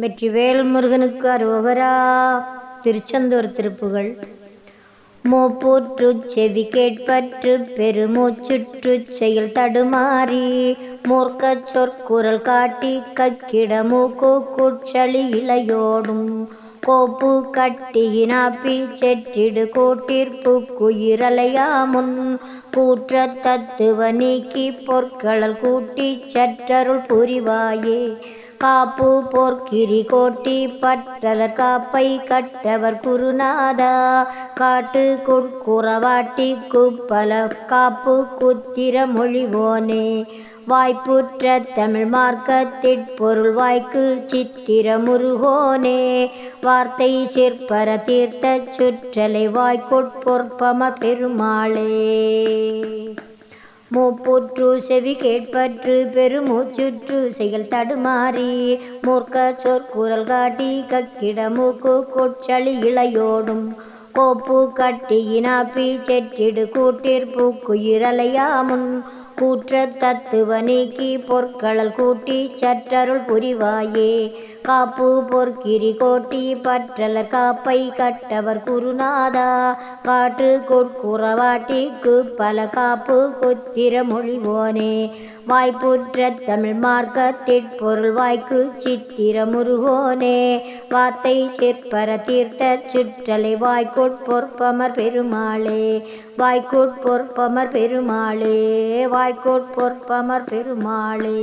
வெற்றிவேல் முருகனுக்கு அருவரா திருச்செந்தூர் திருப்புகள் மூப்பூற்று செவி கேட்பற்று பெருமூச்சுற்று செயல் தடுமாறி. மூர்க்கச் சொற்குரல் காட்டி கக்கிட மூக்கு மூக்குக்குட்சளி இலையோடும். கோப்பு கட்டியினாப்பி செற்றிடு கூட்டிற்பு குயிரலையாமுன் கூற்ற தத்துவ நீக்கி பொற்களல் கூட்டி சற்றருள் புரிவாயே. காப்பு போர்க்கிரி கோட்டி பற்றலர் காப்பை கட்டவர் குருநாதா. காட்டு குட்குறவாட்டி குப்பல காப்பு குத்திர மொழிவோனே. வாய்ப்புற்ற தமிழ் மார்க்கத்திற் பொருள் வாய்க்கு சித்திர முருகோனே. வார்த்தை சிற்பர தீர்த்த சுற்றலை வாய்க்குட்பொற்பம பெருமாளே. மூப்புற்று செவி கேட்பற்று பெருமூச்சுற்று செயல் தடுமாறி மூர்க்க சொற்குரல் காட்டி கக்கிட மூக்கு கொச்சளி இளையோடும் கோப்பு கட்டியினாப்பி செற்றிடு கூட்டிற்புக்குயிரலையாமுன் கூற்ற தத்துவ நீக்கி பொற்களல் கூட்டி சற்றருள் புரிவாயே காப்பு பொற்கிரி கோட்டி பற்றல காப்பை கட்டவர் குருநாதா. காற்று கொட்குறவாட்டிக்கு பல காப்பு கொத்திர மொழிவோனே. வாய்ப்புற்ற தமிழ் மார்க்கத்திற் பொருள் வாய்க்கு சித்திர முருகோனே. வார்த்தை சிற்பர தீர்த்த சுற்றலை வாய்க்குட்பொற்பமர் பெருமாளே. வாய்க்குட்பொற்பமர் பெருமாளே. வாய்க்குட்பொற்பமர் பெருமாளே.